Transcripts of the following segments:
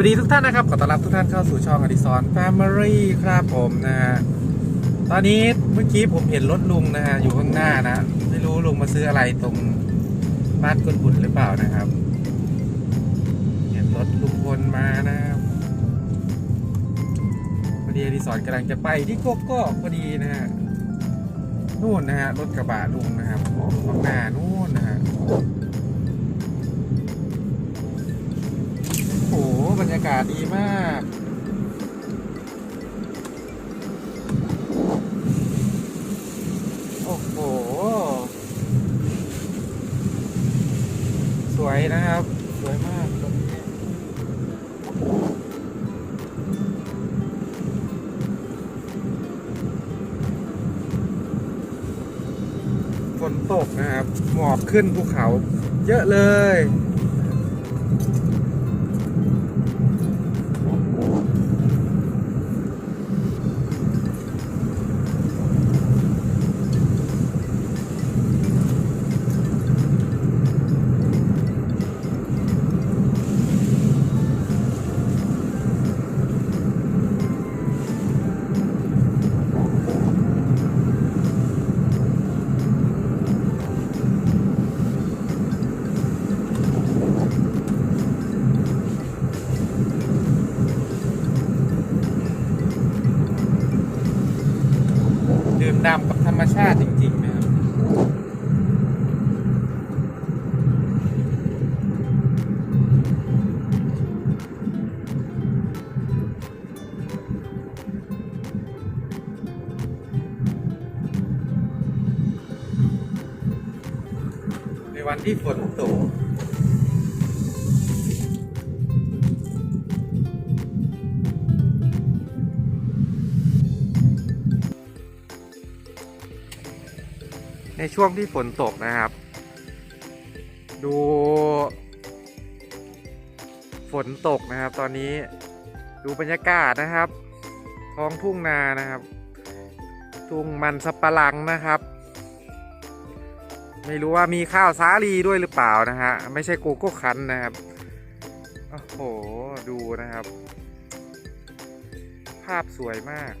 วัสดีทุกท่านนะครับ ขอต้อนรับทุกท่านเข้าสู่ช่องอดิสรแฟมิลี่ครับผมนะฮะ ตอนนี้เมื่อกี้ผมเห็นรถลุงนะฮะอยู่ข้างหน้านะ ไม่รู้ลุงมาซื้ออะไรตรงบ้านกุนบุญหรือเปล่านะครับ เห็นรถลุงพลมานะครับพอดีอดิสรกำลังจะไปที่โกโก้พอดีนะฮะ นู่นนะฮะรถกระบะลุงนะครับข้างหน้านู่นนะฮะากาศดีมากโอ้โหสวยนะครับ สวยมากตรงนี้ฝนตกนะครับ หมอกขึ้นภูเขา เยอะเลย วันที่ฝนตกในช่วงที่ฝนตกนะครับ ดู ฝนตกนะครับ ตอนนี้ดูบรรยากาศนะครับ ท้องทุ่งนานะครับ ทุ่งมันสับปะหลังนะครับ ไม่รู้ว่ามีข้าวสาลีด้วยหรือเปล่านะฮะ ไม่ใช่โกโก้คันนะครับ โอ้โห ดูนะครับ ภาพสวยมาก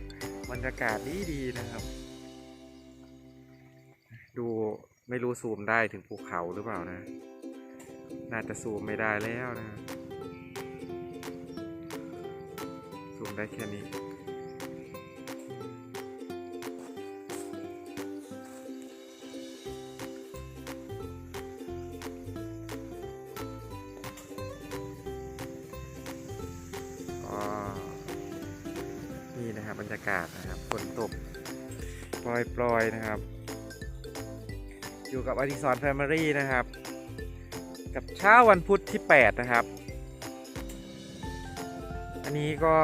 บรรยากาศดีดีนะครับ ดูไม่รู้ซูมได้ถึงภูเขาหรือเปล่านะ น่าจะซูมไม่ได้แล้วนะซูมได้แค่นี้ รรยากาศนะครับฝนตกปล่อยๆนะครับ อยู่กับอดิสรแฟมิลี่นะครับ กับเช้าวันพุธที่ 8 นะครับ อันนี้ก็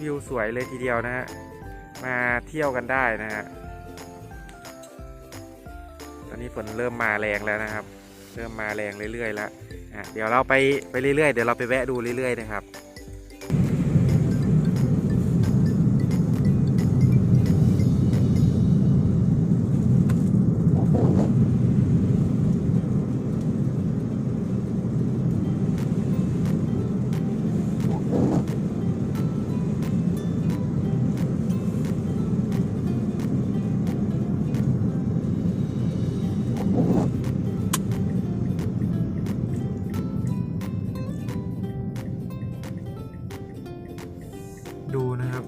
วิวสวยเลยทีเดียวนะฮะมาเที่ยวกันได้นะฮะตอนนี้ฝนเริ่มมาแรงแล้วนะครับ เริ่มมาแรงเรื่อยๆแล้วเดี๋ยวเราไปไปเรื่อยๆ เดี๋ยวเราไปแวะดูเรื่อยๆนะครับ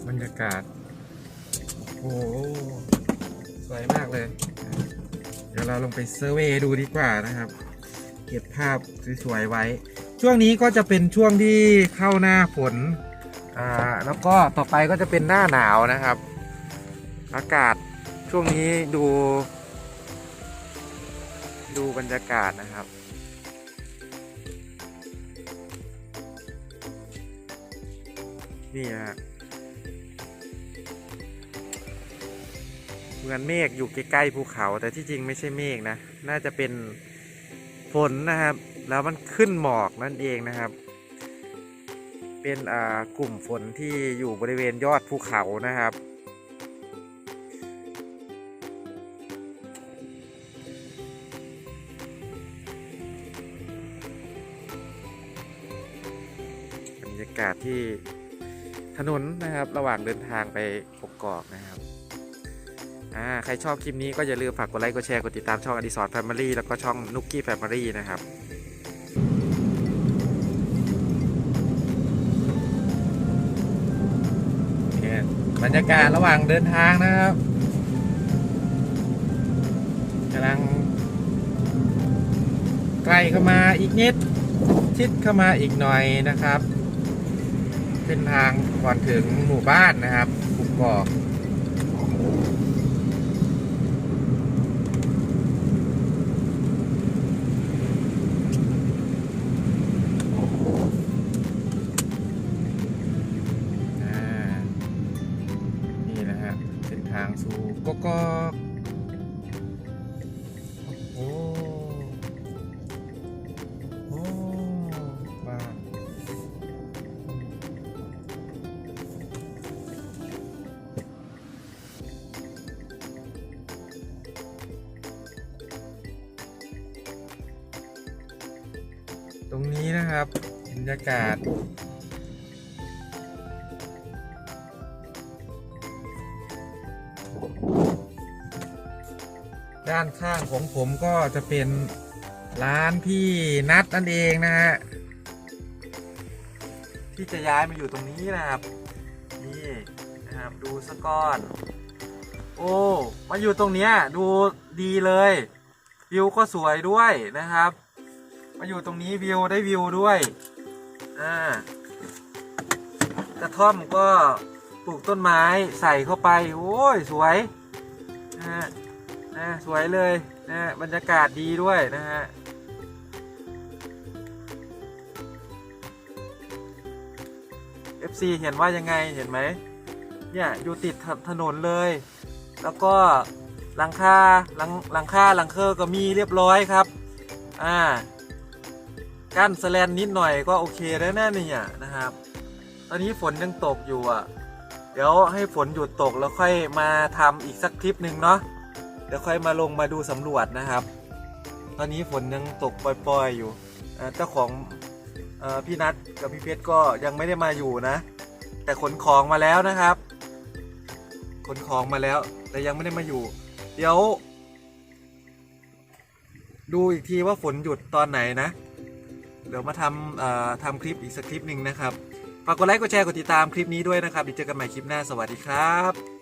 บรรยากาศ โอ้โหสวยมากเลย เดี๋ยวเราลงไปเซอร์เวยดูดีกว่านะครับ เก็บภาพสวยๆไว้ ช่วงนี้ก็จะเป็นช่วงที่เข้าหน้าฝน อ่า แล้วก็ต่อไปก็จะเป็นหน้าหนาวนะครับ อากาศช่วงนี้ดู ดูบรรยากาศนะครับนี่ฮะ เหมือนเมฆอยู่ใกล้ๆภูเขา แต่ที่จริงไม่ใช่เมฆนะ น่าจะเป็นฝนนะครับ แล้วมันขึ้นหมอกนั่นเองนะครับ เป็นกลุ่มฝนที่อยู่บริเวณยอดภูเขานะครับบรรยาากาศที่ถนนนะครับ ระหว่างเดินทางไปกกอกนะครับ อ่าใครชอบคลิปนี้ก็อย่าลืมฝากกดไลค์กดแชร์กดติดตามช่องอดิสรแฟมิลี่แล้วก็ช่องนุกกี้แฟมิลี่นะครับบรรยากาศระหว่างเดินทางนะครับกำลังใกล้เข้ามาอีกนิด ชิดเข้ามาอีกหน่อยนะครับ เส้นทางก่อนถึงหมู่บ้านนะครับกุกกอกางสู่กกอกโอ้โอ้บ้านตรงนี้นะครับบรรยากาศ ด้านข้างของผมก็จะเป็นร้านพี่นัดนั่นเองนะฮะที่จะย้ายมาอยู่ตรงนี้นะครับ นี่นะครับดูสะก้อน โอ้มาอยู่ตรงเนี้ยดูดีเลยวิวก็สวยด้วยนะครับ มาอยู่ตรงนี้วิวได้วิวด้วยอ่ากระท่อมก็ปลูกต้นไม้ใส่เข้าไป โอ้ยสวยนะฮะ นะสวยเลยนะบรรยากาศดีด้วยนะฮะ FC เห็นว่ายังไงเห็นไหมเนี่ยอยู่ติดถนนเลย แล้วก็หลังคาหลังหลังคาหลังเคอร์ก็มีเรียบร้อยครับอ่ากั้นสแลนนิดหน่อยก็โอเคแล้วนะเนี่ยนะครับ ตอนนี้ฝนยังตกอยู่อะ เดี๋ยวให้ฝนหยุดตกแล้วค่อยมาทำอีกสักคลิปหนึ่งเนาะ ดี๋ยวค่อยมาลงมาดูสำรวจนะครับ ตอนนี้ฝนยังตกปล่อยๆอยู่อ่าเจ้าของอพี่นัทกับพี่เพชรก็ยังไม่ได้มาอยู่นะ แต่ขนของมาแล้วนะครับขนของมาแล้ว แต่ยังไม่ได้มาอยู่ เดี๋ยว ดูอีกทีว่าฝนหยุดตอนไหนนะ เดี๋ยวมาทำทำคลิปอีกสักคลิปหนึ่งนะครับฝากกดไลค์กดแชร์กดติดตามคลิปนี้ด้วยนะครับเดี๋ยวเจอกันใหม่คลิปหน้าสวัสดีครับ